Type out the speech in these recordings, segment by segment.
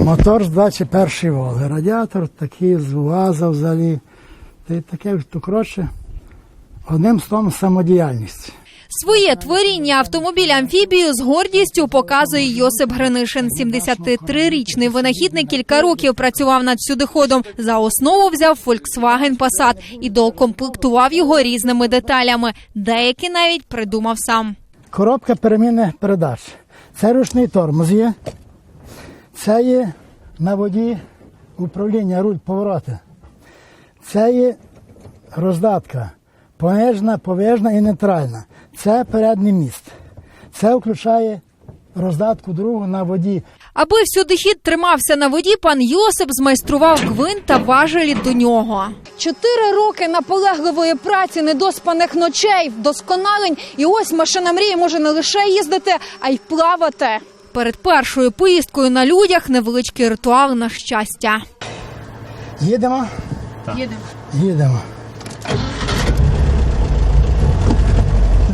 Мотор з 21 Волги. Радіатор такий з УАЗа взагалі. Та таке, то коротше, одним словом самодіяльність. Своє творіння автомобіль амфібію з гордістю показує Йосип Гринишин. 73-річний винахідник кілька років працював над сюдиходом. За основу взяв Volkswagen Passat і доукомплектував його різними деталями. Деякі навіть придумав сам. Коробка переміни передач. Це ручний тормоз є. Це є на воді управління руль повороти. Це є роздатка. Понижна, повижна і нейтральна. Це передній міст. Це включає роздатку другу на воді. Аби всюдихід тримався на воді, пан Йосип змайстрував гвинт та важелі до нього. Чотири роки наполегливої праці, недоспаних ночей, вдосконалень. І ось машина мрії може не лише їздити, а й плавати. Перед першою поїздкою на людях невеличкий ритуал на щастя. Їдемо? Їдемо. Їдемо.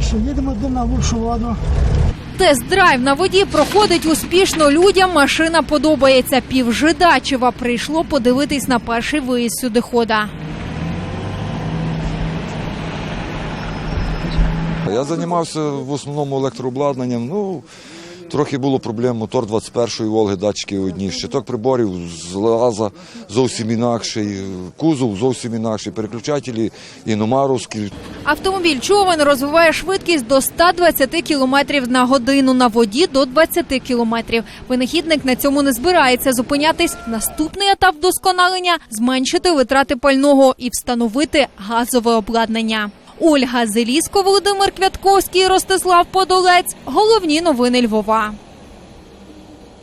Що, їдемо де на лучшу воду. Тест-драйв на воді проходить успішно. Людям машина подобається. Півжидачева прийшло подивитись на перший виїзд сюдихода. Я займався в основному електрообладнанням. Ну, трохи було проблем. Мотор 21-ї Волги, датчики одні, щиток приборів з лаза зовсім інакший, кузов зовсім інакший, переключателі іномаровські. Автомобіль човен розвиває швидкість до 120 км на годину, на воді до 20 км. Винахідник на цьому не збирається зупинятись. Наступний етап вдосконалення зменшити витрати пального і встановити газове обладнання. Ольга Зеліско, Володимир Квятковський, Ростислав Подолець. Головні новини Львова.